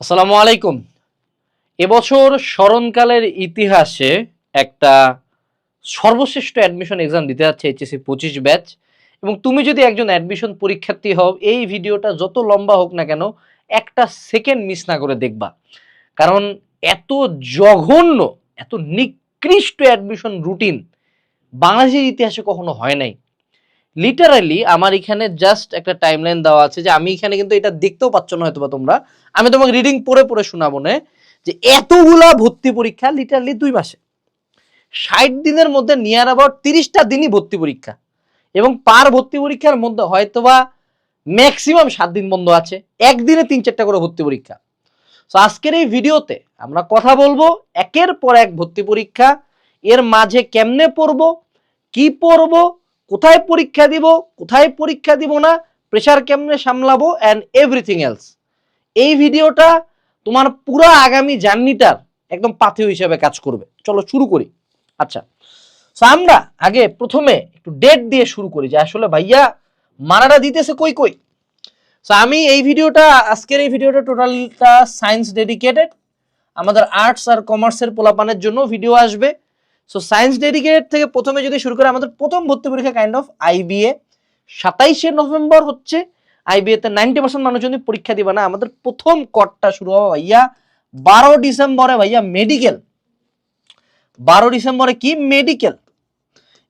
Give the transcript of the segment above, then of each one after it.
আসসালামু আলাইকুম। এবছর স্মরণকালের ইতিহাসে একটা সর্বশ্রেষ্ঠ অ্যাডমিশন এক্সাম দিতে যাচ্ছে এইচএসসি পঁচিশ ব্যাচ এবং তুমি যদি একজন অ্যাডমিশন পরীক্ষার্থী হও, এই ভিডিওটা যত লম্বা হোক না কেন, একটা সেকেন্ড মিস না করে দেখবা। কারণ এত জঘন্য, এত নিকৃষ্ট অ্যাডমিশন রুটিন বাংলাদেশের ইতিহাসে কখনো হয় নাই। লিটারালি আমার এখানে জাস্ট একটা টাইমলাইন দেওয়া আছে যে আমি এখানে কিন্তু এটা দেখতেও পাচ্ছ না হয়তো তোমরা। আমি তোমাকে রিডিং পড়ে পড়ে শোনাবো যে এতগুলা ভর্তি পরীক্ষা লিটারালি দুই মাসে। ষাট দিনের মধ্যে নিয়ার অ্যাবাউট তিরিশটা দিনই ভর্তি পরীক্ষা। এবং পার ভর্তি পরীক্ষার মধ্যে হয়তোবা ম্যাক্সিমাম সাত দিন বন্ধ আছে। একদিনে তিন চারটা করে ভর্তি পরীক্ষা। তো আজকের এই ভিডিওতে আমরা কথা বলব একের পর এক ভর্তি পরীক্ষা। এর মাঝে কেমনে পড়ব, কি পড়ব কোথায় পরীক্ষা দিব, কোথায় পরীক্ষা দিব না প্রেশার কেমনে সামলাবো অ্যান্ড এভরিথিং এলস এই ভিডিওটা তোমার পুরো আগামী জার্নিটার একদম পাথেয় হিসেবে কাজ করবে। চলো শুরু করি। আচ্ছা তো আমরা আগে প্রথমে একটু ডেট দিয়ে শুরু করি যে আসলে ভাইয়া মারাটা দিতেছে কই কই। সো আমি এই ভিডিওটা, আজকের এই ভিডিওটা টোটালটা সায়েন্স ডেডিকেটেড আমাদের আর্টস আর কমার্সের পোলাপানের জন্য ভিডিও আসবে। সো সায়েন্স ডেডিকেট থেকে প্রথমে যদি শুরু করে আমাদের প্রথম ভর্তি পরীক্ষা কাইন্ড অফ আইবিএ সাতাইশে নভেম্বর হচ্ছে আইবিএ তে নাইনটি পার্সেন্ট মানুষ যদি পরীক্ষা দিবে না। আমাদের প্রথম কটটা শুরু হবে ভাইয়া বারো ডিসেম্বরে ভাইয়া মেডিকেল বারো ডিসেম্বরে কি? মেডিকেল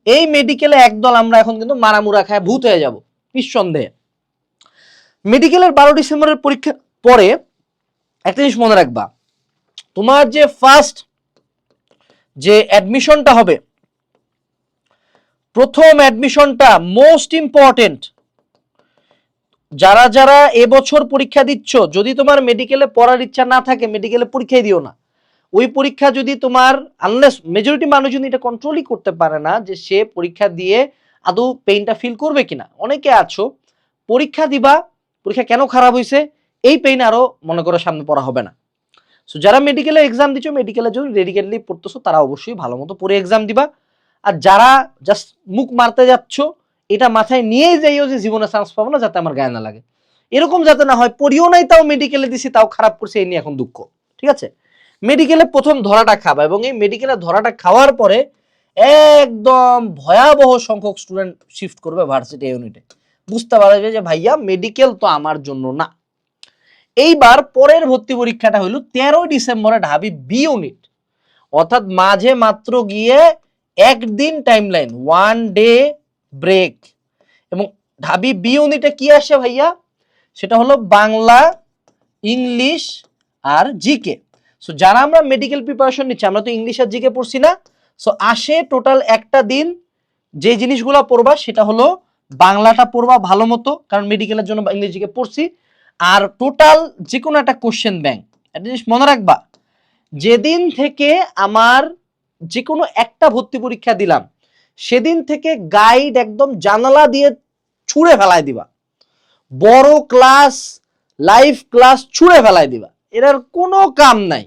এই মেডিকেলে একদল আমরা এখন কিন্তু মারামুরা খায়, ভূত হয়ে যাব, নিঃসন্দেহে। মেডিকেলের বারো ডিসেম্বরের পরীক্ষার পরে একটা জিনিস মনে রাখবা। তোমার যে ফার্স্ট যে অ্যাডমিশনটা হবে, প্রথম অ্যাডমিশনটা মোস্ট ইম্পর্টেন্ট যারা যারা এবছর পরীক্ষা দিচ্ছ, যদি তোমার মেডিকেলে পড়ার ইচ্ছা না থাকে মেডিকেলে পরীক্ষাই দিও না। ওই পরীক্ষা যদি তোমার আনলেস মেজরিটি মানুষ যদি এটা কন্ট্রোলই করতে পারে না, যে সে পরীক্ষা দিয়ে আদৌ পেইনটা ফিল করবে কিনা। অনেকে আছো, পরীক্ষা দিবা, পরীক্ষা কেন খারাপ হয়েছে এই পেইন আরও মনে করো সামনে পড়া হবে না। সো যারা মেডিকেলে এক্সাম দিচ্ছ মেডিকেলের জন্য ডেডিকেটলি পড়তেছো, তারা অবশ্যই ভালো মতো পড়ে এক্সাম দিবা। আর যারা জাস্ট মুখ মারতে যাচ্ছ, এটা মাথায় নিয়েই যাইও যে জীবনে চান্স পাবো না, যাতে আমার গায়ে না লাগে। এরকম যাতে না হয়, পড়িও নাই, তাও মেডিকেলে দিছি, তাও খারাপ করছে, এই নিয়ে এখন দুঃখ। ঠিক আছে? মেডিকেলে প্রথম ধরাটা খাবা এবং এই মেডিকেলে ধরাটা খাওয়ার পরে একদম ভয়াবহ সংখ্যক স্টুডেন্ট শিফট করবে ভার্সিটি ইউনিটে বুঝতে পারবে যে, ভাইয়া মেডিকেল তো আমার জন্য না। এইবার পরের ভর্তি পরীক্ষাটা হলো তেরোই ডিসেম্বরে ঢাবি বি ইউনিট। অর্থাৎ মাঝে মাত্র গিয়ে একদিন টাইমলাইন ওয়ান ডে ব্রেক এবং ঢাবি বি ইউনিটে কি আসে ভাইয়া? সেটা হলো বাংলা, ইংলিশ আর জিকে। সো যারা আমরা মেডিকেল প্রিপারেশন নিচ্ছি, আমরা তো ইংলিশ আর জিকে পড়ছি না। সো আসে টোটাল একটা দিন, যে জিনিসগুলো পড়বা সেটা হলো বাংলাটা পড়বা ভালো মতো, কারণ মেডিকেলের জন্য ইংলিশ জিকে পড়ছি। আর টোটাল যে কোনো একটা কোশ্চেন ব্যাংক একটা জিনিস মনে রাখবা, যেদিন থেকে আমার যে কোনো একটা ভর্তি পরীক্ষা দিলাম, সেদিন থেকে গাইড একদম জানালা দিয়ে ছুঁড়ে ফেলায় দিবা। বড় ক্লাস লাইভ ক্লাস ছুঁড়ে ফেলায় দিবা। এটার কোনো কাম নাই।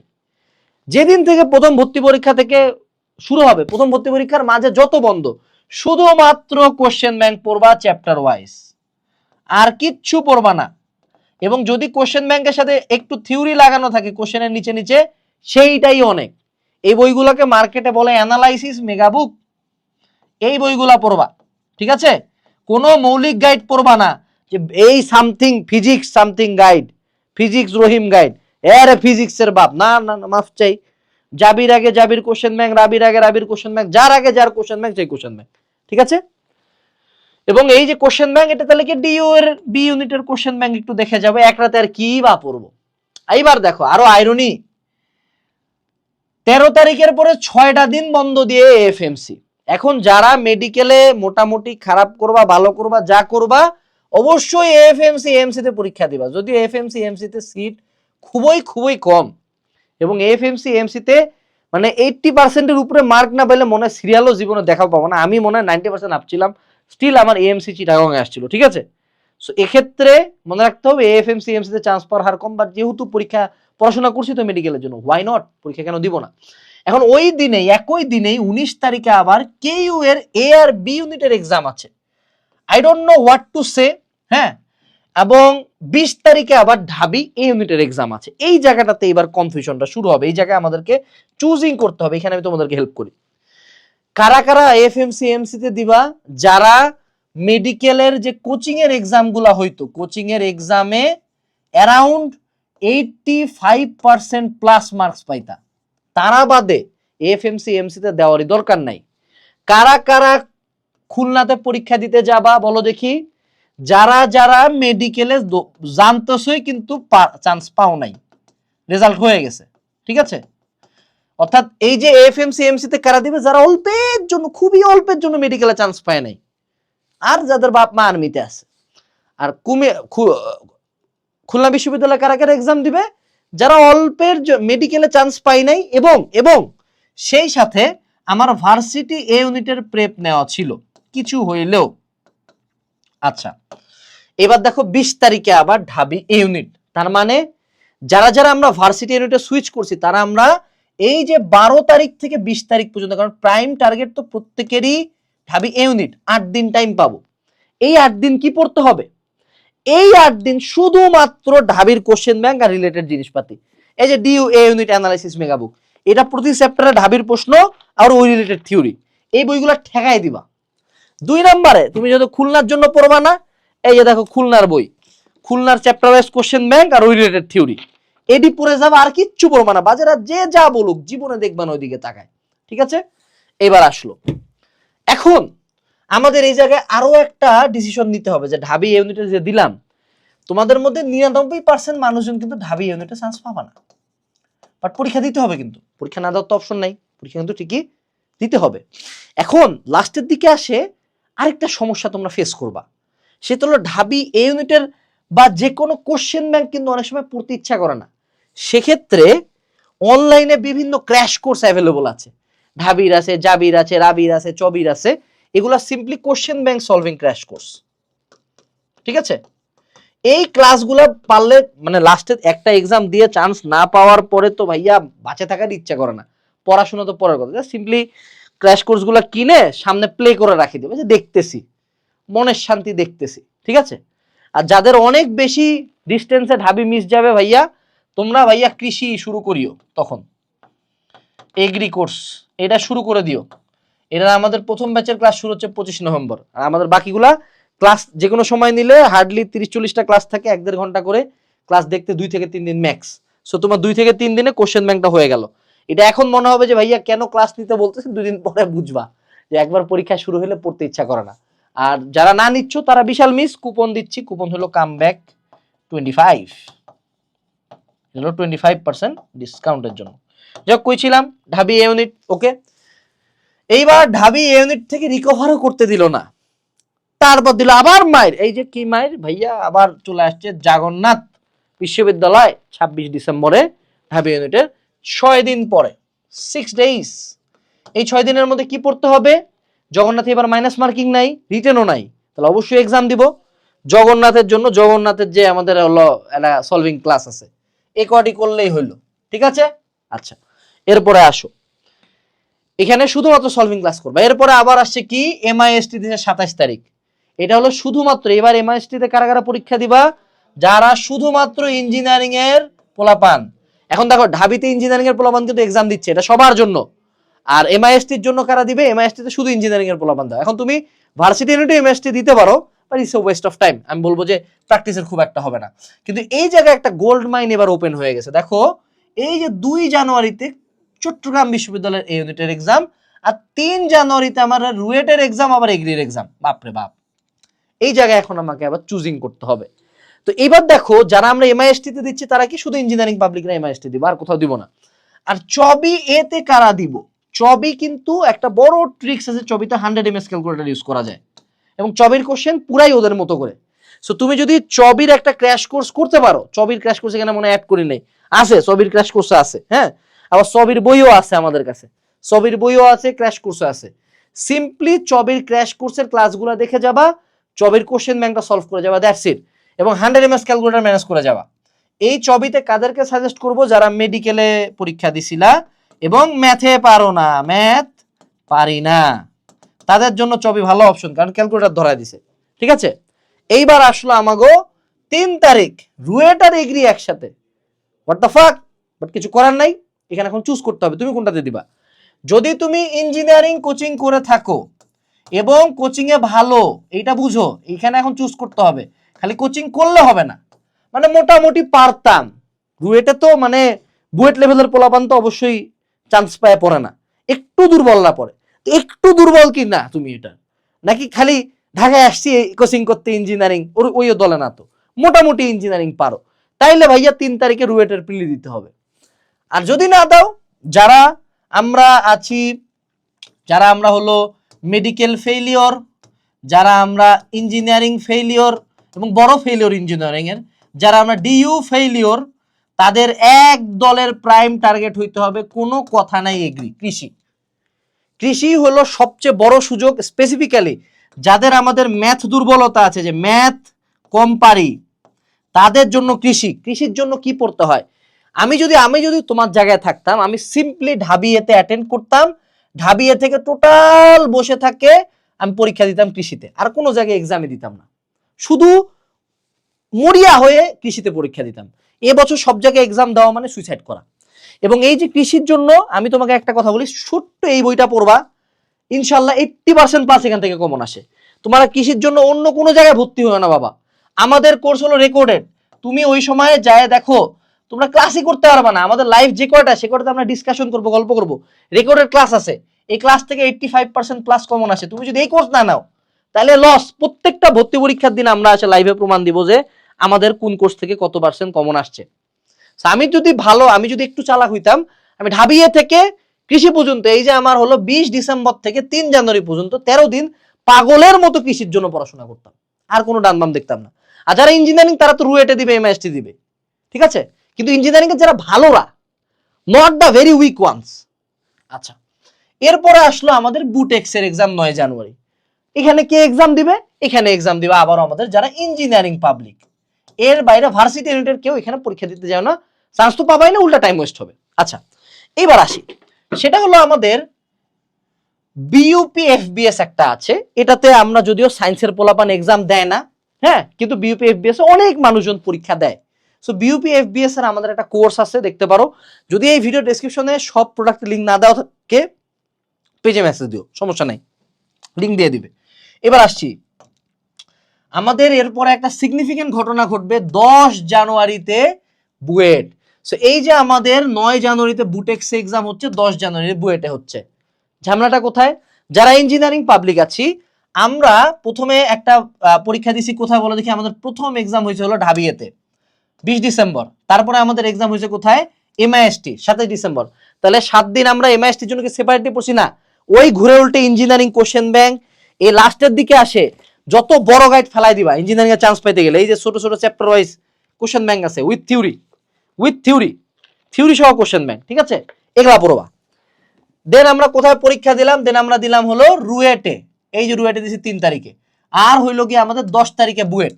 যেদিন থেকে প্রথম ভর্তি পরীক্ষা থেকে শুরু হবে, প্রথম ভর্তি পরীক্ষার মাঝে যত বন্ধ, শুধুমাত্র কোশ্চেন ব্যাংক পড়বা চ্যাপ্টার ওয়াইজ আর কিচ্ছু পড়বা না। এবং যদি কোশ্চেন ব্যাংকের সাথে একটু থিওরি লাগানো থাকে কোশ্চেনের নিচে নিচে, সেইটাই অনেক। এই বইগুলোকে মার্কেটে বলে অ্যানালাইসিস মেগাবুক এই বইগুলা পড়বা, ঠিক আছে? কোনো মৌলিক গাইড পড়বা না, যে এই something physics something guide physics Rahim guide এর ফিজিক্সের বাপ, না না মাফ চাই। জাবির আগে জাবির কোশ্চেন ব্যাংক রাবির আগে রাবির কোশ্চেন ব্যাংক যার আগে যার কোশ্চেন ব্যাংক সেই কোশ্চেন ব্যাংক ঠিক আছে? এবং এই যে কোশ্চেন ব্যাংক এটা তাহলে কি ডিইউ এর বি ইউনিটের কোশ্চেন ব্যাংক একটু দেখে যাবে, এক রাতে আর কি বা পড়ব? এইবার দেখো, আরও আইরনি তেরো তারিখের পরে ছয়টা দিন বন্ধ দিয়ে এফএমসি এখন যারা মেডিকেলে মোটামুটি খারাপ করবা, ভালো করবা, যা করবা, অবশ্যই এফএমসি এমসি তে পরীক্ষা দিবা। যদিও এফএমসি এমসি তে সিট খুবই খুবই কম, এবং এফএমসি এমসি তে মানে এইটটি পার্সেন্টের উপরে মার্ক না পেলে মনে হয় সিরিয়ালও জীবনে দেখা পাবো না। আমি মনে হয় নাইনটি পার্সেন্ট আপছিলাম স্টিল আমার এএমসি চিটাগংয়ে আসছিল, ঠিক আছে? সো এক্ষেত্রে মনে রাখতে হবে এএফএমসি এমসি তে চান্স পাওয়ার হার কম বাট যেহেতু পরীক্ষা, পড়াশোনা করছি, তো মেডিকেলের জন্য হোয়াই নট পরীক্ষা কেন দিব না? এখন ওই দিনে একই দিনেই উনিশ তারিখে আবার কে ইউ এর এ আর বি ইউনিটের এক্সাম আছে। I don't know what to say হ্যাঁ? এবং বিশ তারিখে আবার ঢাবি এ ইউনিটের এক্সাম আছে। এই জায়গাটাতে এবার কনফিউশনটা শুরু হবে। এই জায়গায় আমাদেরকে চুজিং করতে হবে। এখানে আমি তোমাদেরকে হেল্প করি। কারা কারা এফএমসি এম তে দিবা? যারা মেডিকেলের যে কোচিং এর এক্সামগুলা হইতো কোচিং এর এক্সামে around eighty five percent plus marks পাইতা। তারা বাদে এফএমসি এমসি তে দেওয়ারই দরকার নাই। কারা কারা খুলনাতে পরীক্ষা দিতে যাবা, বলো দেখি। যারা যারা মেডিকেলে জানতেছই কিন্তু চান্স পাও নাই। রেজাল্ট হয়ে গেছে। ঠিক আছে? অর্থাৎ এই যে এফএমসি এমসি তে কারা দিবে, যারা অল্পের জন্য, খুবই অল্পের জন্য মেডিকেলে চান্স পায় নাই। আর যাদের বাপ মা আর্মিতে আছে। আর কুমে খুলনা বিশ্ববিদ্যালয়ে কারা কারা এক্সাম দিবে, যারা অল্পের মেডিকেলে চান্স পায় নাই, এবং এবং সেই সাথে আমার ভার্সিটি এ ইউনিটের প্রেপ নেওয়া ছিল। কিছু হইলেও। আচ্ছা এবার দেখো বিশ তারিখে আবার ঢাবি ইউনিট তার মানে যারা যারা আমরা ভার্সিটি ইউনিটে সুইচ করছি, তারা আমরা এই যে বারো তারিখ থেকে বিশ তারিখ পর্যন্ত, কারণ প্রাইম টার্গেট তো প্রত্যেকেরই ঢাবি ইউনিট আট দিন টাইম পাবো। এই আট দিন কি পড়তে হবে? এই আট দিন শুধুমাত্র ঢাবির কোশ্চেন ব্যাংক আর রিলেটেড জিনিসপাতি। এই যে DU A unit analysis megabook এটা প্রতি চ্যাপ্টারে ঢাবির প্রশ্ন আর ওই রিলেটেড থিওরি এই বইগুলো ঠেকাই দিবা। দুই নম্বরে, তুমি যদি খুলনার জন্য পড়বা না, এই যে দেখো খুলনার বই, খুলনার চ্যাপ্টার ওয়াইজ কোশ্চেন ব্যাংক আর ওই রিলেটেড থিওরি এডি পড়ে যাবে আর কিচ্ছু পড়বা না। বাজারে যে যা বলুক, জীবনে দেখবা না ওইদিকে তাকায়। ঠিক আছে? এবার আসলো। এখন আমাদের এই জায়গায় আরও একটা ডিসিশন নিতে হবে যে ঢাবি ইউনিটে যে দিলাম, তোমাদের মধ্যে নিরানব্বই পার্সেন্ট মানুষজন কিন্তু ঢাবি ইউনিটে চান্স পাবা না। বাট পরীক্ষা দিতে হবে কিন্তু। পরীক্ষা না দেওয়ার তো অপশন নাই। পরীক্ষা কিন্তু ঠিকই দিতে হবে। এখন লাস্টের দিকে আসে আরেকটা সমস্যা তোমরা ফেস করবা। সেটা হলো ঢাবি এ ইউনিটের বা যে কোনো কোশ্চেন ব্যাংক কিন্তু অনেক সময় পড়তে ইচ্ছা করে না। সেক্ষেত্রে অনলাইনে বিভিন্ন ক্র্যাশ কোর্স অ্যাভেলেবল আছে। ঢাবির আছে, জাবির আছে, রাবির আছে, চবির আছে। এগুলা simply question bank solving crash course ঠিক আছে? এই ক্লাসগুলো পারলে মানে লাস্টে একটা এক্সাম দিয়ে চান্স না পাওয়ার পরে তো ভাইয়া বাঁচে থাকার ইচ্ছা করে না। পড়াশোনা তো পরের কথা। সিম্পলি ক্র্যাশ কোর্সগুলো কিনে সামনে প্লে করে রাখি দেবে। যে দেখতেছি, মনের শান্তি দেখতেছি। ঠিক আছে? আর যাদের অনেক বেশি ডিস্টেন্সে ঢাবি মিস যাবে ভাইয়া তোমরা ভাইয়া কৃষি শুরু করিও তখন। এগ্রি কোর্স এটা শুরু করে দিও। এটা আমাদের প্রথম ব্যাচের ক্লাস শুরু হচ্ছে পঁচিশ নভেম্বর। আর আমাদের বাকিগুলা ক্লাস যে কোনো সময় নিলে হার্ডলি তিরিশ চল্লিশটা ক্লাস থাকে এক দেড় ঘণ্টা করে। ক্লাস দেখতে দুই থেকে তিন দিন ম্যাক্স সো তোমার দুই থেকে তিন দিনে কোশ্চেন ব্যাংকটা হয়ে গেল। এটা এখন মনে হবে যে ভাইয়া কেন ক্লাস নিতে বলতেছে, দুই দিন পরে বুঝবা। যে একবার পরীক্ষা শুরু হলে পড়তে ইচ্ছা করে না। আর যারা না নিচ্ছ, তারা বিশাল মিস কুপন দিচ্ছি। কুপন হলো কাম ব্যাক টোয়েন্টি ফাইভ হলো টোয়েন্টি ফাইভ পার্সেন্ট ডিসকাউন্টের জন্য। যাক কইছিলাম ঢাবি ইউনিট ওকে এইবার ঢাবি ইউনিট থেকে রিকভারও করতে দিল না। তারপর দিল আবার মায়ের, এই যে কি মায়ের? ভাইয়া আবার চলে আসছে জগন্নাথ বিশ্ববিদ্যালয়, ছাব্বিশ ডিসেম্বরে ঢাবি ইউনিটের ছয় দিন পরে সিক্স ডেইজ এই ছয় দিনের মধ্যে কি পড়তে হবে? জগন্নাথে এবার মাইনাস মার্কিং নাই রিটেনও নাই। তাহলে অবশ্যই এক্সাম দিব। জগন্নাথের জন্য, জগন্নাথের যে আমাদের হলো একটা সলভিং ক্লাস আছে এ কটি করলেই হইল, ঠিক আছে? আচ্ছা এরপরে আসো। এখানে শুধুমাত্র সলভিং ক্লাস করবে। এরপরে আবার আসছে কি? এমআইএসটি দিনে সাতাশ তারিখ। এটা হলো শুধুমাত্র, এবার এমআইএসটি তে কারা কারা পরীক্ষা দিবা? যারা শুধুমাত্র ইঞ্জিনিয়ারিং এর পোলাপান। এখন দেখো, ঢাবিতে ইঞ্জিনিয়ারিং এর পোলাপান কিন্তু এক্সাম দিচ্ছে, এটা সবার জন্য। আর এমআইএসটির জন্য কারা দিবে? এমআইএসটি তে শুধু ইঞ্জিনিয়ারিং এর পোলাপান দাও। এখন তুমি ভার্সিটি ইউনিটে এমএসটি দিতে পারো but it's waste of time আমি বলব যে প্র্যাকটিসের খুব একটা হবে না। কিন্তু এই জায়গায় একটা গোল্ড মাইন এবার ওপেন হয়ে গেছে। দেখো, এই যে দুই জানুয়ারিতে চট্টগ্রাম বিশ্ববিদ্যালয়ের এই ইউনিটের এক্সাম আর তিন জানুয়ারিতে আমার রুয়েটের এক্সাম আবার এগ্রির এক্সাম বাপরে বাপ। এই জায়গায় এখন আমাকে আবার চুজিং করতে হবে। তো এবার দেখো, যারা আমরা এমআইএসটি তে দিচ্ছি, তারা কি শুধু ইঞ্জিনিয়ারিং পাবলিক না এমআইএসটি দিব, আর কোথাও দিব না। আর চবি এতে কারা দিব? চবি কিন্তু একটা বড় ট্রিক্স আছে চবিতে hundred M S calculator use করা যায়। এবং চবির কোশ্চেন পুরাই ওদের মতো করে। সো তুমি যদি চবির একটা ক্র্যাশ কোর্স করতে পারো, চবির ক্র্যাশ কোর্স এখানে মনে অ্যাড করি নেই। আছে, চবির ক্র্যাশ কোর্স আছে হ্যাঁ? আবার চবির বইও আছে আমাদের কাছে। চবির বইও আছে ক্র্যাশ কোর্সও আছে। সিম্পলি চবির ক্র্যাশ কোর্সের ক্লাসগুলো দেখে যাবা, চবির কোশ্চেন ব্যাংকটা সলভ করে যাবা দ্যাটস ইট এবং হান্ড্রেড এমএস ক্যালকুলেটর ম্যানেজ করে যাবা। এই চবিতে কাদেরকে সাজেস্ট করব যারা মেডিকেলে পরীক্ষা দিছিলা এবং ম্যাথে পারো না। ম্যাথ পারি না। তাদের জন্য চবি ভালো অপশন কারণ ক্যালকুলেটর ধরায় দিছে। ঠিক আছে? এইবার আসলো আমাগো তিন তারিখ রুয়েট আর এগ্রি একসাথে। হোয়াট দ্য ফাক বাট কিছু করার নাই। এখানে এখন চুজ করতে হবে। তুমি কোনটাতে দিবা? যদি তুমি ইঞ্জিনিয়ারিং কোচিং করে থাকো এবং কোচিং এ ভালো, এইটা বুঝো এখানে এখন চুজ করতে হবে। খালি কোচিং করলে হবে না। মানে মোটামুটি পারতাম। রুয়েটে তো মানে বুয়েট লেভেলের পোলাপান তো অবশ্যই চান্স পায় পড়ে না। একটু দুর্বল না পড়ে। একটু দুর্বল কি? না, তুমি এটা। নাকি খালি ঢাকায় আসছি কোচিং করতে ইঞ্জিনিয়ারিং ওর ওই দলে না তো। মোটামুটি ইঞ্জিনিয়ারিং পারো। তাইলে ভাইয়া তিন তারিখে রুয়েটের প্রিলি দিতে হবে। আর যদি না দাও, যারা আমরা আছি, যারা আমরা হলো মেডিকেল ফেইলিওর যারা আমরা ইঞ্জিনিয়ারিং ফেইলিওর এবং বড় ফেইলিওর ইঞ্জিনিয়ারিং এর, যারা আমরা ডিইউ ফেইলিওর তাদের এক দলের প্রাইম টার্গেট হইতে হবে, কোনো কথা নাই এগ্রি, কৃষি। কৃষি হলো সবচেয়ে বড় সুযোগ স্পেসিফিক্যালি যাদের আমাদের ম্যাথ দুর্বলতা আছে, যে ম্যাথ কম পারি, তাদের জন্য কৃষি। কৃষির জন্য কি পড়তে হয়? আমি যদি আমি যদি তোমার জায়গায় থাকতাম, আমি সিম্পলি ঢাবিয়েতে অ্যাটেন্ড করতাম ঢাবিয়ে থেকে টোটাল বসে থাকে, আমি পরীক্ষা দিতাম কৃষিতে। আর কোনো জায়গায় এক্সামে দিতাম না। শুধু মরিয়া হয়ে কৃষিতে পরীক্ষা দিতাম। এবছর সব জায়গায় এক্সাম দেওয়া মানে সুইসাইড করা। এবং এই যে কৃষির জন্য আমি তোমাকে একটা কথা বলি, ছোট্ট এই বইটা পড়বা, ইনশাল্লাহ এইট্টি পার্সেন্ট পাস এখান থেকে কমন আসে। তোমার কৃষির জন্য অন্য কোনো জায়গায় ভর্তি হয় না বাবা। আমাদের কোর্স হলো রেকর্ডেড তুমি ওই সময়ে যায় দেখো, তোমরা ক্লাসই করতে পারবে না। আমাদের লাইভ যে কয়টা, সে কয়টাতে আমরা ডিসকাশন করব, গল্প করব। রেকর্ডেড ক্লাস আছে। এই ক্লাস থেকে eighty five percent plus common আসে। তুমি যদি এই কোর্স না নাও, তাহলে লস প্রত্যেকটা ভর্তি পরীক্ষার দিন আমরা আসে লাইভে প্রমাণ দিব যে আমাদের কোন কোর্স থেকে কত পার্সেন্ট কমন আসছে। আমি যদি ভালো, আমি যদি একটু চালাক হইতাম, আমি ঢাবিয়ে থেকে কৃষি পর্যন্ত, এই যে আমার হলো বিশ ডিসেম্বর থেকে তিন জানুয়ারি পর্যন্ত তেরো দিন পাগলের মতো কৃষির জন্য পড়াশোনা করতাম। আর কোনো ডান বাম দেখতাম না। আর যারা ইঞ্জিনিয়ারিং তারা তো রুয়েটে দিবে এমআইএসটি দিবে। ঠিক আছে? কিন্তু ইঞ্জিনিয়ারিং এর যারা ভালোরা not the very weak ones আচ্ছা এরপরে আসলো আমাদের বুটেক্স এর এক্সাম নয় জানুয়ারি। এখানে কে এক্সাম দিবে? এখানে এক্সাম দিবে আবারও আমাদের যারা ইঞ্জিনিয়ারিং পাবলিক এর বাইরে ভার্সিটি ইউনিটের কেউ এখানে পরীক্ষা দিতে যায় না। চান্স তো পাবাই না, উল্টা টাইম ওয়েস্ট হবে। আচ্ছা এবার আসি। সেটা হলো আমাদের বিইউপি এফবিএস একটা আছে। এটাতে আমরা যদিও সায়েন্সের পোলাপান এক্সাম দেয় না হ্যাঁ কিন্তু বিইউপি এফবিএস অনেক মানুষজন পরীক্ষা দেয়। সো বিইউপি এর আমাদের একটা কোর্স আছে, দেখতে পারো। যদি এই ভিডিও ডেসক্রিপশনে সব প্রোডাক্টের লিঙ্ক না দেওয়া থাকে পেজে মেসেজ দিও, সমস্যা নাই। লিঙ্ক দিয়ে দিবে। এবার আসছি। আমাদের এরপরে একটা সিগনিফিকেন্ট ঘটনা ঘটবে দশ জানুয়ারিতে বুয়েট। সো এই যে আমাদের নয় জানুয়ারিতে বুটেক্স এক্সাম হচ্ছে, দশ জানুয়ারি বুয়েটে হচ্ছে। ঝামেলাটা কোথায়? যারা ইঞ্জিনিয়ারিং পাবলিক আছি, আমরা প্রথমে একটা পরীক্ষা দিছি, কোথায় বলে দেখি, আমাদের প্রথম এক্সাম হয়েছে হলো ঢাবিয়েতে, বিশ ডিসেম্বর। তারপরে আমাদের এক্সাম হয়েছে কোথায়? এমআইএসটি সাতাশ ডিসেম্বর। তাহলে সাত দিন আমরা এমআইএসটির জন্য সেপারেটলি পড়ছি? না। ওই ঘুরে উল্টে ইঞ্জিনিয়ারিং কোশ্চেন ব্যাংক এই লাস্টের দিকে আসে, যত বড় গাইড ফেলাই দিবা ইঞ্জিনিয়ারিং এর চান্স পাইতে গেলে, এই যে ছোট ছোট chapter wise question bank with theory with theory theory theory সহ কোশ্চেন ব্যাংক ঠিক আছে? এগুলা পড়বা। দেন আমরা কোথায় পরীক্ষা দিলাম? দেন আমরা দিলাম হলো রুয়েটে। এই যে রুয়েটে দিছি তিন তারিখে। আর হইল কি আমাদের দশ তারিখে বুয়েট।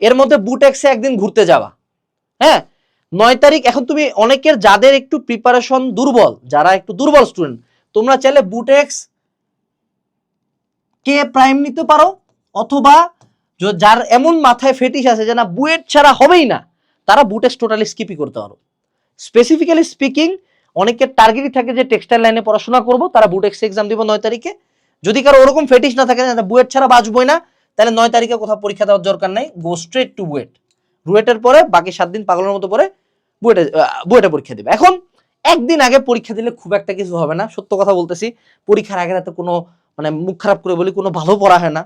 এর মধ্যে বুটেক্সে একদিন ঘুরতে যাওয়া। হ্যাঁ? নয় তারিখ, এখন তুমি অনেকের যাদের একটু প্রিপারেশন দুর্বল, যারা একটু দুর্বল স্টুডেন্ট তোমরা চাইলে বুটেক্স কে প্রাইম নিতে পারো? অথবা যার এমন মাথায় ফেটিস আছে যে না, বুয়েট ছাড়া হবেই না। তারা বুটেক্স টোটালি স্কিপই করতে পারো। স্পেসিফিক্যালি স্পিকিং অনেকের টার্গেটই থাকে যে টেক্সটাইল লাইনে পড়াশোনা করব, তারা বুটেক্স এক্সাম দিব নয় তারিখে। যদি কারও ওরকম ফেটিস না থাকে বুয়েট ছাড়া বাঁচবই না, তাহলে নয় তারিখে কোথাও পরীক্ষা দেওয়ার দরকার নাই গো স্ট্রেট টু বুয়েট। রুয়েটের পরে বাকি সাত দিন পাগলের মতো পরে বুয়েটে বুয়েটে পরীক্ষা দিবে। এখন একদিন আগে পরীক্ষা দিলে খুব একটা কিছু হবে না, সত্য কথা বলতেছি, পরীক্ষার আগে রাতে কোনো মানে মুখ খারাপ করে বলি, কোনো ভালো পড়া হয় না,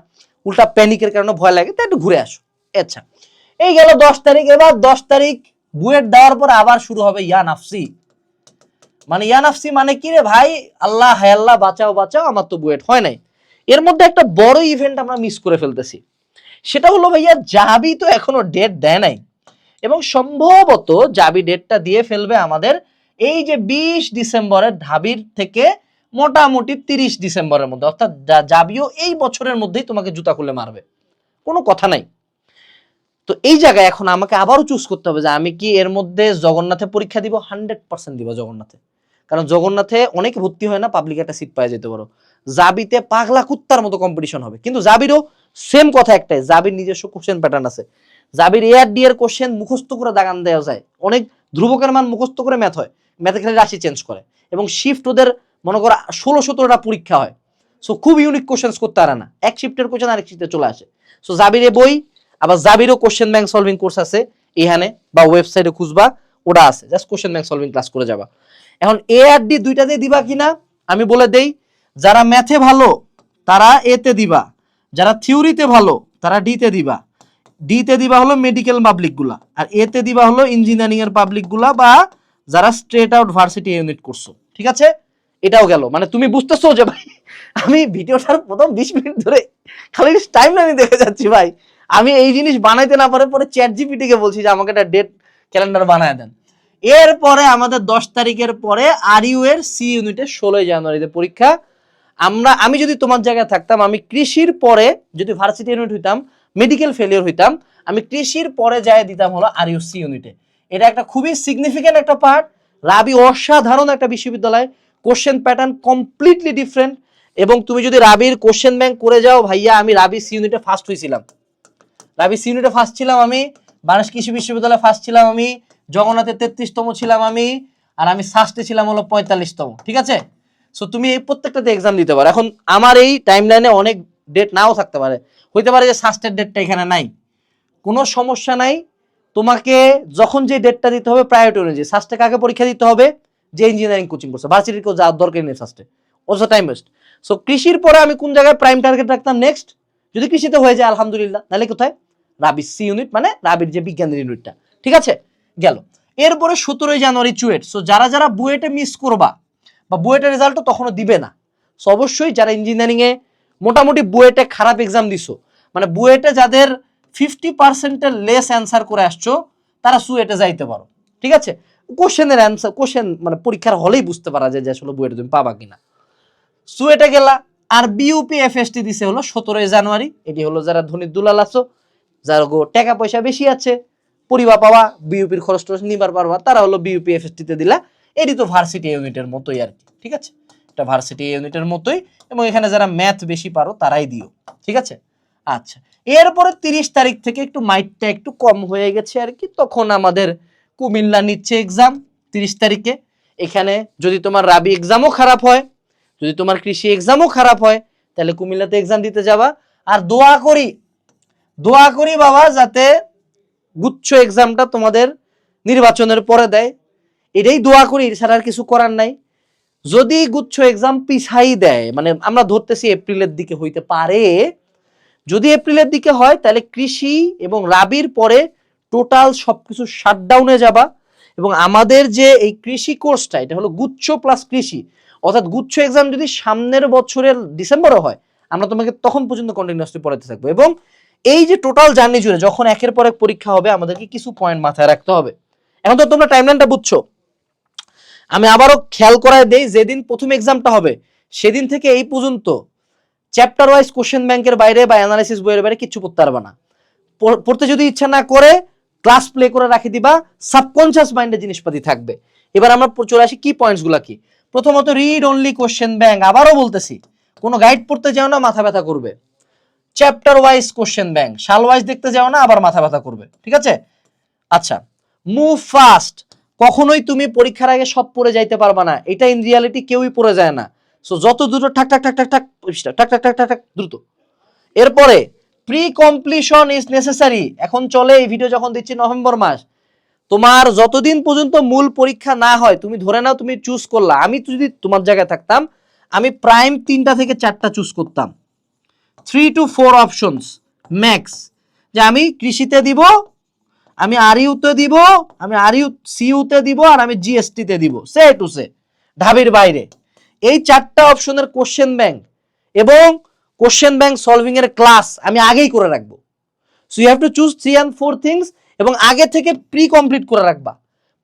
উল্টা প্যানিকের কারণে ভয় লাগে, তাই একটু ঘুরে আসো। আচ্ছা এই গেল দশ তারিখ, এবার দশ তারিখ বুয়েট দেওয়ার পর আবার শুরু হবে ইয়া নাফসি মানে ইয়া নাফসি মানে কি রে ভাই? আল্লাহ হায় আল্লাহ, বাঁচাও বাঁচাও, আমার তো বুয়েট হয় নাই। এর মধ্যে একটা বড় ইভেন্ট আমরা মিস করে ফেলতেছি। সেটা হলো ভাইয়া, জাবি তো এখনও ডেট দেয় নাই। এবং সম্ভবত জাবি ডেটটা দিয়ে ফেলবে আমাদের এই যে বিশ ডিসেম্বরের ঢাবির থেকে মোটামুটি তিরিশ ডিসেম্বরের মধ্যে। অর্থাৎ জাবিও এই বছরের মধ্যেই তোমাকে জুতা খুলে মারবে। কোনো কথা নাই। তো এই জায়গায় এখন আমাকে আবারও চুজ করতে হবে যে আমি কি এর মধ্যে জগন্নাথে পরীক্ষা দিব? হান্ড্রেড পার্সেন্ট দিব জগন্নাথে। কারণ জগন্নাথে অনেক ভর্তি হয় না পাবলিক একটা সিট পাওয়া যেতে পারো। জাবিতে পাগলা কুত্তার মতো কম্পিটিশন হবে। কিন্তু জাবিরও সেম কথা একটাই, জাবির নিজস্ব কোশ্চেন প্যাটার্ন আছে। জাবির আর ডি এর কোশ্চেন মুখস্থ করে দাগান দেওয়া যায়। অনেক ধ্রুবকের মান মুখস্থ করে ম্যাথ হয়। ম্যাথে খালি রাশি চেঞ্জ করে। এবং শিফট ওদের মনে করো ষোলো সতেরোটা পরীক্ষা হয়। সো খুব ইউনিক কোশ্চেন্স করতে পারে না। এক শিফটের কোশ্চেন আরেক শিফটে চলে আসে। সো জাবির এ বই আবার জাবিরও কোশ্চেন ব্যাংক সলভিং কোর্স আছে, এখানে বা ওয়েবসাইটে খুঁজবা, ওটা আছে। Just question bank solving class করে যাবা। এখন এ আর ডি দুইটাতে দিবা কিনা, আমি বলে দেই, যারা ম্যাথে ভালো, তারা এতে দিবা। যারা থিওরিতে ভালো, তারা ডিতে দিবা। ডিতে দিবা হলো মেডিকেল পাবলিকগুলা, আর এতে দিবা হলো ইঞ্জিনিয়ারিং এর পাবলিকগুলা বা যারা স্ট্রেট আউট ভার্সিটি ইউনিট করছ। ঠিক আছে? এটাও গেল। মানে তুমি বুঝতেছো যে ভাই, আমি ভিডিওটার প্রথম বিশ মিনিট ধরে খালি টাইম লাইনে দেখে যাচ্ছি ভাই। আমি এই জিনিস বানাইতে না পারে পরে চ্যাট জিপিটিকে বলছি যে আমাকে একটা ডেট ক্যালেন্ডার বানায় দেন। এরপরে আমাদের দশ তারিখের পরে আর ইউ এর সি ইউনিটের ষোলোই জানুয়ারিতে পরীক্ষা। আমরা, আমি যদি তোমার জায়গায় থাকতাম, আমি কৃষির পরে যদি ভার্সিটি ইউনিট হইতাম মেডিকেল ফেলিওর হইতাম, আমি কৃষির পরে যায় দিতাম হলো আর ইউ সি ইউনিটে এটা একটা খুবই সিগনিফিক্যান্ট একটা পার্ট রাবি অসাধারণ একটা বিশ্ববিদ্যালয়। কোশ্চেন প্যাটার্ন কমপ্লিটলি ডিফারেন্ট এবং তুমি যদি রাবির কোশ্চেন ব্যাংক করে যাও ভাইয়া, আমি রাবি সি ইউনিটে ফার্স্ট হয়েছিলাম রাবি সি ইউনিটে ফার্স্ট ছিলাম আমি বারাস কৃষি বিশ্ববিদ্যালয়ে ফার্স্ট ছিলাম আমি জগন্নাথের তেত্রিশতম ছিলাম আমি, আর আমি সাস্টে ছিলাম হলো পঁয়তাল্লিশতম, ঠিক আছে? সো তুমি এই প্রত্যেকটাতে এক্সাম দিতে পারো। এখন আমার এই টাইম লাইনে অনেক ডেট নাও থাকতে পারে। হইতে পারে যে সাস্টের ডেটটা এখানে নাই। কোনো সমস্যা নাই। তোমাকে যখন যে ডেটটা দিতে হবে প্রায়োরিটি অনুযায়ী। সাস্টে কাকে পরীক্ষা দিতে হবে? যে ইঞ্জিনিয়ারিং কোচিং করছে। ভার্সিটির কেউ যাওয়ার দরকার নেই সাস্টে অলসো টাইম ওয়েস্ট সো কৃষির পরে আমি কোন জায়গায় প্রাইম টার্গেট রাখতাম? নেক্সট যদি কৃষিতে হয়ে যায়, আলহামদুলিল্লাহ। নাহলে কোথায়? রাবি সি ইউনিট মানে রাবির যে বিজ্ঞানের ইউনিটটা ঠিক আছে? গেল। এরপরে সতেরোই জানুয়ারি চুয়েট। সো যারা যারা বুয়েটে মিস করবা বা বুয়েটের রেজাল্টও তখনও দিবে না। সো অবশ্যই যারা ইঞ্জিনিয়ারিংয়ে মোটামুটি বুয়েটে খারাপ এক্সাম দিছো মানে বুয়েটে যাদের ফিফটি পার্সেন্টের লেস অ্যান্সার করে আসছো, তারা সুয়েটে যাইতে পারো। ঠিক আছে? কোশ্চেনের অ্যান্সার কোশ্চেন মানে পরীক্ষার হলেই বুঝতে পারা যায় যে আসলে বুয়েটে তুমি পাবা কিনা। সুয়েটে গেলা। আর বিউপি এফএসটি দিছে হলো সতেরোই জানুয়ারি। এটি হলো যারা ধনী দুলাল আছো যার গো টাকা পয়সা বেশি আছে পরিবার পাওয়া বিউপির খরচ টরচ নিবার পারবা, তারা হলো বিউপি এফ এফএসটিতে দিলা। এটি তো ভার্সিটি ইউনিটের মতোই আর কি, ঠিক আছে? এটা ভার্সিটি ইউনিটের মতোই এবং এখানে যারা ম্যাথ বেশি পারো, তারাই দিও, ঠিক আছে? আচ্ছা এরপরে তিরিশ তারিখ থেকে একটু মাইটটা একটু কম হয়ে গেছে আর কি, তখন আমাদের কুমিল্লা নিচ্ছে এক্সাম তিরিশ তারিখে। এখানে যদি তোমার রাবি এক্সামও খারাপ হয়, যদি তোমার কৃষি এক্সামও খারাপ হয়, তাহলে কুমিল্লাতে এক্সাম দিতে যাবা। আর দোয়া করি দোয়া করি বাবা যাতে গুচ্ছ এক্সামটা তোমাদের নির্বাচনের পরে দেয়। এটাই দোয়া করি এছাড়া আর কিছু করার নাই। যদি গুচ্ছ এক্সাম পিছাই দেয় মানে আমরা ধরতেছি এপ্রিলের দিকে হইতে পারে, যদি এপ্রিলের দিকে হয়, তাহলে কৃষি এবং রাবির পরে টোটাল সবকিছু শাটডাউনে যাবা এবং আমাদের যে এই কৃষি কোর্সটা এটা হলো গুচ্ছ প্লাস কৃষি, অর্থাৎ গুচ্ছ এক্সাম যদি সামনের বছরের ডিসেম্বরও হয়, আমরা তোমাকে তখন পর্যন্ত কন্টিনিউসলি পড়াতে থাকব এবং এই যে টোটাল জার্নি জুড়ে যখন একের পর এক পরীক্ষা হবে, আমাদেরকে কিছু পয়েন্ট মাথায় রাখতে হবে। এখন তো তোমরা টাইমলাইনটা বুঝছ। আমি আবারও খেয়াল করায় দেই, যেদিন প্রথম এক্সামটা হবে, সেদিন থেকে এই পর্যন্ত চ্যাপ্টার ওয়াইজ কোশ্চেন ব্যাংকের বাইরে বা অ্যানালাইসিস বইয়ের বাইরে কিছু পড়তে পারবে না। পড়- পড়তে যদি ইচ্ছা না করে ক্লাস প্লে করে রাখি দিবা সাবকনসিয়াস মাইন্ডে জিনিসপাতি থাকবে। এবার আমরা চলে আসি কি পয়েন্টসগুলো কি? প্রথমত রিড অনলি কোশ্চেন ব্যাংক আবারও বলতেছি, কোনো গাইড পড়তে যাও না, মাথা ব্যথা করবে। চ্যাপ্টার ওয়াইজ কোশ্চেন ব্যাংক সাল ওয়াইজ দেখতে যাও না, আবার মাথা ব্যথা করবে। ঠিক আছে? আচ্ছা মুভ ফাস্ট কখনোই তুমি পরীক্ষার আগে সব পড়ে যাইতে পারবা না। এটা ইন রিয়ালিটি কেউই পড়ে যায় না। সো যত দ্রুত ঠাক ঠাক ঠাক ঠাক ঠাক ঠাক ঠাক ঠাক ঠাক ঠাক, দ্রুত। এরপরে প্রি কমপ্লিশন ইজ নেসেসারি এখন চলে এই ভিডিও যখন দিচ্ছি নভেম্বর মাস। তোমার যতদিন পর্যন্ত মূল পরীক্ষা না হয়, তুমি ধরে নাও তুমি চুজ করলা। আমি যদি তোমার জায়গায় থাকতাম, আমি প্রাইম তিনটা থেকে চারটা চুজ করতাম। Three two four options max যে আমি কৃষিতে দিব, আমি আর ইউতে দিব, আমি আর ইউ সিইউতে দিব, আর আমি জিএসটিতে দিব, সে টু সে ঢাবির বাইরে। এই চারটা অপশনের কোশ্চেন ব্যাংক এবং কোশ্চেন ব্যাংক সলভিং এর ক্লাস আমি আগেই করে রাখব। So you have to choose three and four things এবং আগে থেকে প্রি কমপ্লিট করে রাখবা।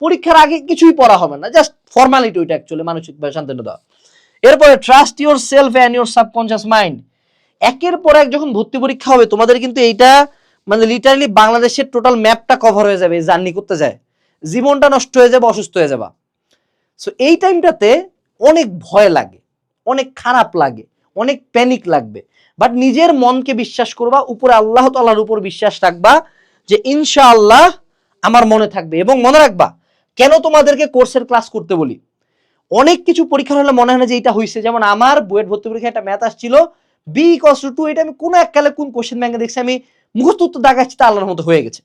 পরীক্ষার আগে কিছুই পড়া হবে না জাস্ট ফর্মালিটি ওইটা অ্যাকচুয়ালি মানসিকভাবে শান্তনা দেওয়া। এরপরে trust yourself and your subconscious mind একের পর এক যখন ভর্তি পরীক্ষা হবে, তোমাদের কিন্তু এইটা মানে লিটারালি বাংলাদেশের টোটাল ম্যাপটা কভার হয়ে যাবে জার্নি করতে যায়। জীবনটা নষ্ট হয়ে যাবে, অসুস্থ হয়ে যাবা। সো এই টাইমটাতে অনেক ভয় লাগে, অনেক খারাপ লাগে, অনেক প্যানিক লাগবে। বাট নিজের মনকে বিশ্বাস করবা, উপরে আল্লাহ তালার উপর বিশ্বাস রাখবা যে ইনশাআল্লাহ আমার মনে থাকবে। এবং মনে রাখবা, কেন তোমাদেরকে কোর্সের ক্লাস করতে বলি? অনেক কিছু পরীক্ষা হলে মনে হয় না যে এটা হয়েছে যেমন আমার বুয়েট ভর্তি পরীক্ষা একটা ম্যাথ আসছিল বি কস টু টু এটা আমি কোন এক কালে কোন কোশ্চেন ব্যাংকে দেখছি, আমি মুখস্থ উত্তর দাগাচ্ছি তা আল্লাহর মতো হয়ে গেছে।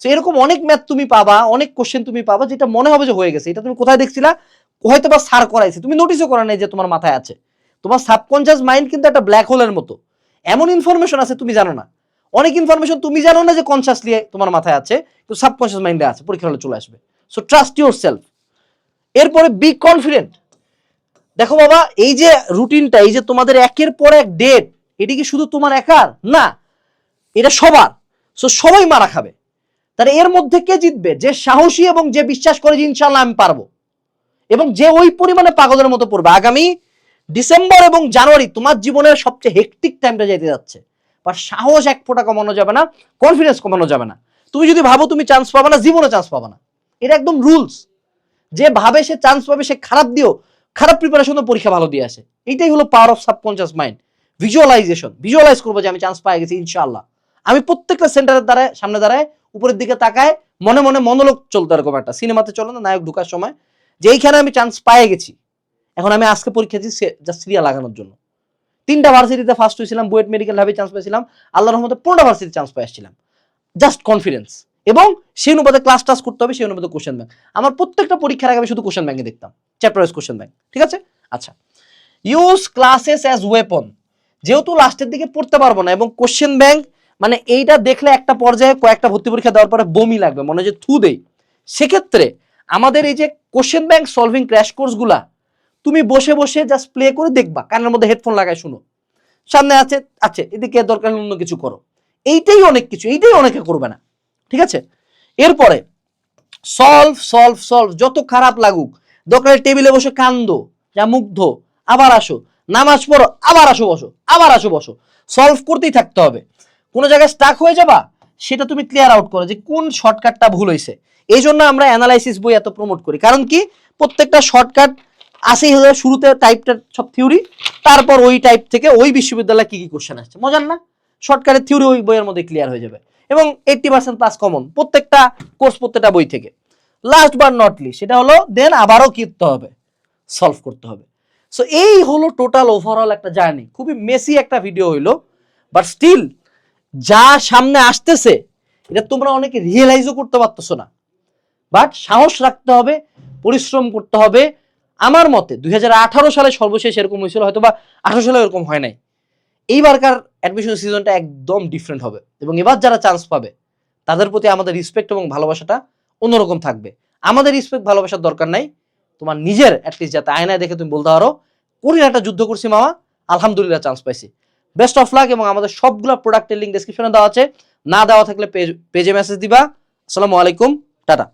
তো এরকম অনেক ম্যাথ তুমি পাবা, অনেক কোশ্চেন তুমি পাবা, যেটা মনে হবে যে হয়ে গেছে। এটা তুমি কোথায় দেখছিলা? হয়তো বা সার করাইছে। তুমি নোটিসও করা নাই যে তোমার মাথায় আছে। তোমার সাবকনসিয়াস মাইন্ড কিন্তু একটা ব্ল্যাক হোলের মতো। এমন ইনফরমেশন আছে, তুমি জানো না। অনেক ইনফরমেশন তুমি জানো না যে কনসিয়াসলি তোমার মাথায় আছে, কিন্তু সাবকনসিয়াস মাইন্ডে আছে পরীক্ষা হলে চলে আসবে। সো ট্রাস্ট ইউর সেলফ এরপরে বি কনফিডেন্ট দেখো বাবা, এই যে রুটিনটা, এই যে তোমাদের একের পর এক ডেট এটি কি শুধু তোমার একার? না, এটা সবার। সো সবাই মারা খাবে। তাহলে এর মধ্যে কে জিতবে? যে সাহসী এবং যে বিশ্বাস করে যে ইনশাল্লাহ আমি পারব। এবং যে ওই পরিমাণে পাগলের মতো পড়বে। আগামী ডিসেম্বর এবং জানুয়ারি তোমার জীবনের সবচেয়ে হেকটিক টাইমটা যেতে যাচ্ছে। বা সাহস এক ফোঁটা কমানো যাবে না কনফিডেন্স কমানো যাবে না। তুমি যদি ভাবো তুমি চান্স পাবে না, জীবনে চান্স পাবে না। এটা একদম রুলস যে ভাবে সে চান্স পাবে, সে খারাপ দিও খারাপ প্রিপারেশন পরীক্ষা ভালো দিয়ে আসে। এইটাই হলো power of subconscious mind visualization visualize করব যে আমি চান্স পাই গেছি, ইনশাআল্লাহ। আমি প্রত্যেকটা সেন্টারের দ্বারায়, সামনে দাঁড়ায় উপরের দিকে তাকায়, মনে মনে মনোলোক চলতে এরকম একটা। সিনেমাতে চলো না, নায়ক ঢুকার সময়। যে এইখানে আমি চান্স পাই গেছি, এখন আমি আজকে পরীক্ষা দিচ্ছি জাস্ট সিরিয়া লাগানোর জন্য। তিনটা ভার্সিটিতে ফার্স্ট হয়েছিলাম, বুয়েট মেডিকেল ভাবে চান্স পেয়েছিলাম। আল্লাহ রহমতে পনেরোটা ভার্সিটি চান্স পেয়ে আসছিলাম। জাস্ট কনফিডেন্স এবং সেই অনুপাতে ক্লাস টাস করতে হবে, সেই অনুপাতে কোশ্চেন ব্যাংক আমার প্রত্যেকটা পরীক্ষার আগে আমি শুধু কোশ্চেন ব্যাংকে দেখতাম চ্যাপ্টার ওয়াইজ কোশ্চেন ব্যাংক ঠিক আছে? আচ্ছা ইউজ ক্লাসেস অ্যাজ ওয়েপন যেহেতু লাস্টের দিকে পড়তে পারব না এবং কোশ্চেন ব্যাংক মানে এইটা দেখলে একটা পর্যায়ে কয়েকটা ভর্তি পরীক্ষা দেওয়ার পরে বমি লাগবে, মনে যে থু দেই। সেক্ষেত্রে আমাদের এই যে কোশ্চেন ব্যাংক সলভিং ক্র্যাশ কোর্সগুলা তুমি বসে বসে জাস্ট প্লে করে দেখবা, কানের মধ্যে হেডফোন লাগায় শুনো। সামনে আছে আছে এদিকে দরকার অন্য কিছু করো। এইটাই অনেক কিছু, এইটাই অনেকে করবে না। ঠিক আছে? এরপরে সলভ সলভ সলভ যত খারাপ লাগুক দরকার টেবিলে বসে কান্দো, যা মুগ্ধ, আবার আসো, নামাজ পড়ো, আবার আসো, বসো, আবার আসো, বসো। সলভ করতেই থাকতে হবে। কোনো জায়গায় স্টাক হয়ে যাবা, সেটা তুমি ক্লিয়ার আউট করো যে কোন শর্টকাটটা ভুল হয়েছে। এই জন্য আমরা অ্যানালাইসিস বই এত প্রমোট করি। কারণ কি? প্রত্যেকটা শর্টকাট আসেই হলো শুরুতে টাইপটা সব থিওরি তারপর ওই টাইপ থেকে ওই বিশ্ববিদ্যালয়ে কি কি কোশ্চেন আসছে। মজার না? শর্টকাটের থিওরি ওই বইয়ের মধ্যে ক্লিয়ার হয়ে যাবে। এবং এইটটি পার্সেন্ট প্লাস কমন প্রত্যেকটা কোর্স প্রত্যেকটা বই থেকে। লাস্ট বার নট লিস্ট সেটা হলো দেন আবারও কি করতে হবে? সলভ করতে হবে। সো এই হলো টোটাল ওভারঅল একটা জার্নি খুবই মেসি একটা ভিডিও হইল বাট স্টিল যা সামনে আসতেছে, এটা তোমরা অনেকে রিয়েলাইজও করতে পারতেছো না। বাট সাহস রাখতে হবে, পরিশ্রম করতে হবে। আমার মতে, দুই হাজার আঠারো সালে সর্বশেষ এরকম হয়েছিল হয়তো বা আঠারো সালে এরকম হয় নাই। এইবারকার অ্যাডমিশন সিজনটা একদম ডিফারেন্ট হবে এবং এবার যারা চান্স পাবে, তাদের প্রতি আমাদের রেসপেক্ট এবং ভালোবাসাটা অন্যরকম থাকবে। আমাদের রেসপেক্ট ভালোবাসার দরকার নাই। তোমার নিজের অ্যাটলিস্ট যাতে আয়নায় দেখে তুমি বলতে পারো কঠিন একটা যুদ্ধ করছি মামা, আলহামদুলিল্লাহ চান্স পাইছি। বেস্ট অফ লাক এবং আমাদের সবগুলো প্রোডাক্টের লিঙ্ক ডেসক্রিপশনে দেওয়া আছে। না দেওয়া থাকলে পেজে মেসেজ দিবা। আসসালামু আলাইকুম, টাটা।